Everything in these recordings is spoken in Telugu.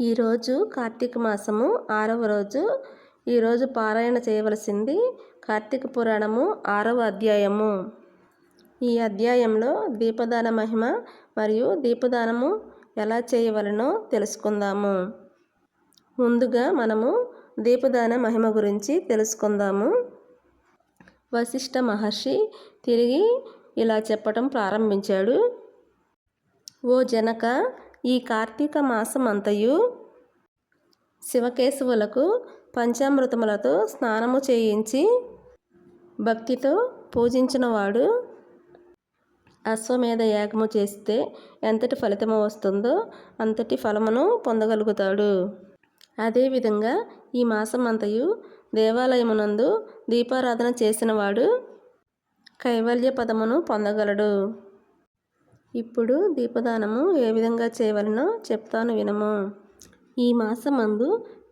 ఈరోజు కార్తీక మాసము ఆరవ రోజు. ఈరోజు పారాయణ చేయవలసింది కార్తీక పురాణము ఆరవ అధ్యాయము. ఈ అధ్యాయంలో దీపదాన మహిమ మరియు దీపదానము ఎలా చేయవలనో తెలుసుకుందాము. ముందుగా మనము దీపదాన మహిమ గురించి తెలుసుకుందాము. వశిష్ఠ మహర్షి తిరిగి ఇలా చెప్పటం ప్రారంభించాడు. ఓ జనక ఈ కార్తీక మాసమంతయు శివకేశవులకు పంచామృతములతో స్నానము చేయించి భక్తితో పూజించినవాడు అశ్వమేధ యాగము చేస్తే ఎంతటి ఫలితము వస్తుందో అంతటి ఫలమును పొందగలుగుతాడు. అదేవిధంగా ఈ మాసమంతయు దేవాలయమునందు దీపారాధన చేసినవాడు కైవల్య పదమును పొందగలడు. ఇప్పుడు దీపదానము ఏ విధంగా చేయవలనో చెప్తాను వినము. ఈ మాసమందు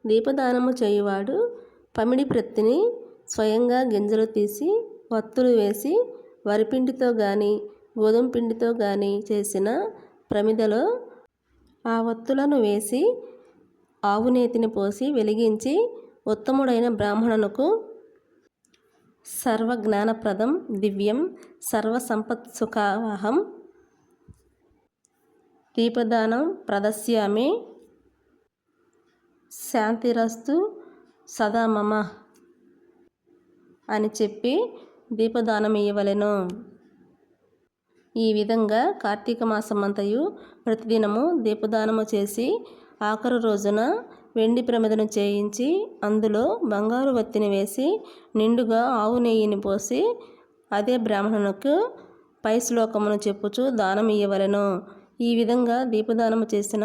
దీపదానము చేయువాడు పమిడి ప్రత్తిని స్వయంగా గింజలు తీసి వత్తులు వేసి వరిపిండితో గాని గోధుమ పిండితో గాని చేసిన ప్రమిదలో ఆ వత్తులను వేసి ఆవు నేతిని పోసి వెలిగించి ఉత్తముడైన బ్రాహ్మణునకు సర్వజ్ఞానప్రదం దివ్యం సర్వసంపత్ సుఖావహం దీపదానం ప్రదస్యామి. శాంతిరస్తు సదా మమ అని చెప్పి దీపదానం ఇవ్వవలెను ఈ విధంగా కార్తీక మాసమంతయు ప్రతిదినము దీపదానము చేసి ఆఖరు రోజున వెండి ప్రమిదను చేయించి అందులో బంగారు వత్తిని వేసి నిండుగా ఆవు నెయ్యిని పోసి అదే బ్రాహ్మణునకు పై శ్లోకమును చెప్పుచు దానం ఇయ్యవలెను. ఈ విధంగా దీపదానము చేసిన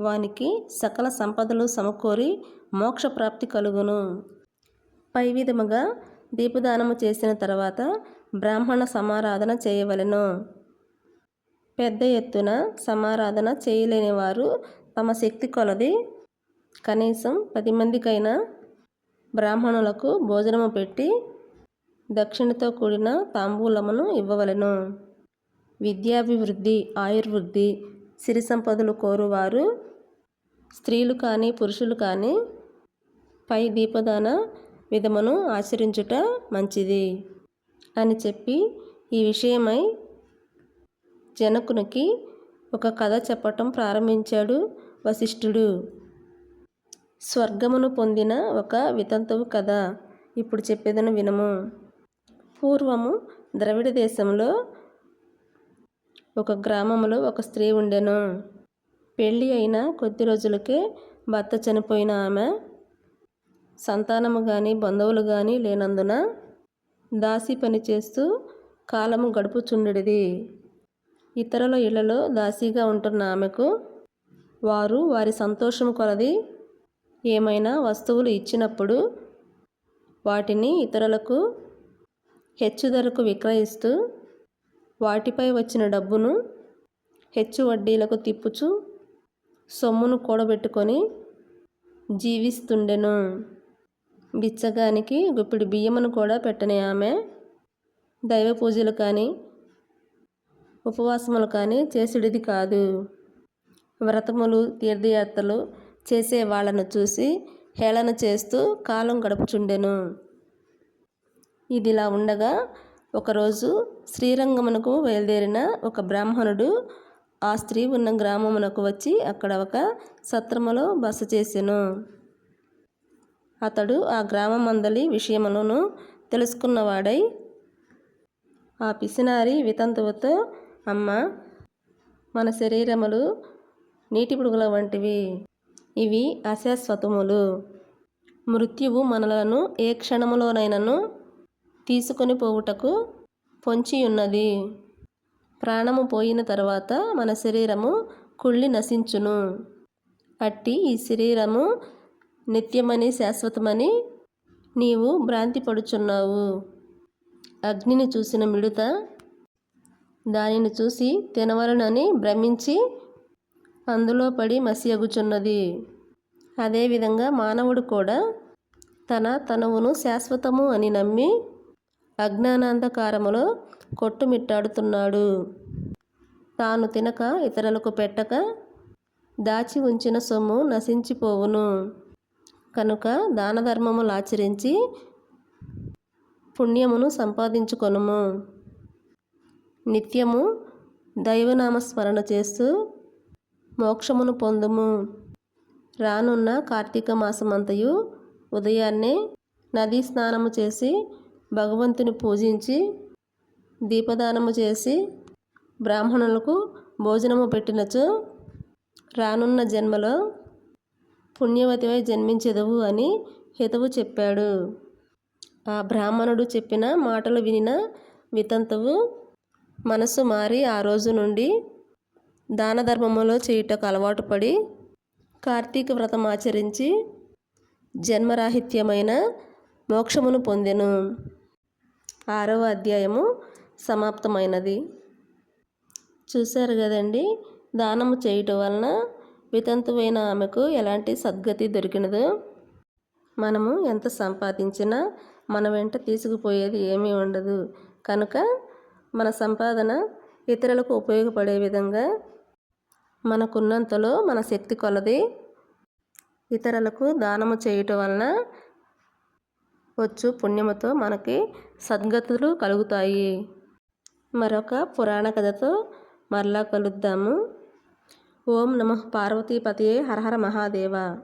వానికి సకల సంపదలు సమకూరి మోక్షప్రాప్తి కలుగును. పై విధముగా దీపదానము చేసిన తర్వాత బ్రాహ్మణ సమారాధన చేయవలెను. పెద్ద ఎత్తున సమారాధన చేయలేని వారు తమ శక్తి కొలది కనీసం పది మందికైనా బ్రాహ్మణులకు భోజనము పెట్టి దక్షిణతో కూడిన తాంబూలమును ఇవ్వవలెను. విద్యాభివృద్ధి ఆయుర్వృద్ధి సిరి సంపదలు కోరువారు స్త్రీలు కానీ పురుషులు కానీ పై దీపదాన విధమును ఆచరించుట మంచిది అని చెప్పి ఈ విషయమై జనకునికి ఒక కథ చెప్పటం ప్రారంభించాడు వశిష్ఠుడు. స్వర్గమును పొందిన ఒక వితంతువు కథ ఇప్పుడు చెప్పేదను వినము. పూర్వము ద్రవిడ దేశంలో ఒక గ్రామంలో ఒక స్త్రీ ఉండెను. పెళ్ళి అయిన కొద్ది రోజులకే భర్త చనిపోయిన ఆమె. సంతానము కానీ బంధువులు కానీ లేనందున దాసి పని చేస్తూ కాలము గడుపుచుండెడిది. ఇతరుల ఇళ్ళలో దాసీగా ఉంటున్న ఆమెకు వారు వారి సంతోషం కొలది. ఏమైనా వస్తువులు ఇచ్చినప్పుడు వాటిని ఇతరులకు హెచ్చు ధరకు విక్రయిస్తూ వాటిపై వచ్చిన డబ్బును హెచ్చు వడ్డీలకు తిప్పుచు సొమ్మును కూడబెట్టుకొని జీవిస్తుండెను. బిచ్చగానికి గుప్పిడి బియ్యమును కూడా పెట్టని ఆమె దైవ పూజలు కానీ ఉపవాసములు కానీ చేసేది కాదు. వ్రతములు తీర్థయాత్రలు చేసే వాళ్ళను చూసి హేళన చేస్తూ కాలం గడుపుచుండెను. ఇదిలా ఉండగా ఒకరోజు శ్రీరంగమునకు బయలుదేరిన ఒక బ్రాహ్మణుడు ఆ స్త్రీ ఉన్న గ్రామమునకు వచ్చి అక్కడ ఒక సత్రములో బస చేసెను. అతడు ఆ గ్రామమందలి విషయములను తెలుసుకున్నవాడై ఆ పిసినారి వితంతువుతో అమ్మ మన శరీరములు నీటి పుడుగుల వంటివి. ఇవి అశాశ్వతములు. మృత్యువు మనలను ఏ క్షణములోనైనను తీసుకొని పోవుటకు పొంచి ఉన్నది. ప్రాణము పోయిన తర్వాత మన శరీరము కుళ్ళి నశించును. అట్టి ఈ శరీరము నిత్యమని శాశ్వతమని నీవు భ్రాంతి పడుచున్నావు అగ్నిని చూసిన మిడుత దానిని చూసి తినవలనని భ్రమించి అందులో పడి మసియగుచున్నది. అదేవిధంగా మానవుడు కూడా తన తనువును శాశ్వతము అని నమ్మి అజ్ఞానాంధకారములో కొట్టుమిట్టాడుతున్నాడు. తాను తినక ఇతరులకు పెట్టక దాచి ఉంచిన సొమ్ము నశించిపోవును. కనుక దాన ధర్మములు ఆచరించి పుణ్యమును సంపాదించుకొనుము. నిత్యము దైవనామస్మరణ చేస్తూ మోక్షమును పొందుము. రానున్న కార్తీక మాసమంతయు ఉదయాన్నే నదీ స్నానము చేసి భగవంతుని పూజించి దీపదానము చేసి బ్రాహ్మణులకు భోజనము పెట్టినచో రానున్న జన్మలో పుణ్యవతివై జన్మించెదవు అని హితవు చెప్పాడు. ఆ బ్రాహ్మణుడు చెప్పిన మాటలు వినిన వితంతువు మనసు మారి ఆ రోజు నుండి దాన ధర్మములో చేయుటకు అలవాటు పడి కార్తీక వ్రతం ఆచరించి జన్మరాహిత్యమైన మోక్షమును పొందెను. ఆరవ అధ్యాయము సమాప్తమైనది. చూశారు కదండి దానము చేయటం వలన వితంతువైన ఆమెకు ఎలాంటి సద్గతి దొరికినదో. మనము ఎంత సంపాదించినా మన వెంట తీసుకుపోయేది ఏమీ ఉండదు. కనుక మన సంపాదన ఇతరులకు ఉపయోగపడే విధంగా మనకున్నంతలో మన శక్తి కొలది. ఇతరులకు దానము చేయటం వలన వచ్చు పుణ్యముతో మనకి సద్గతులు కలుగుతాయి. మరొక పురాణ కథతో మరలా కలుద్దాము. ఓం నమ పార్వతీపతియే హరహర మహాదేవ.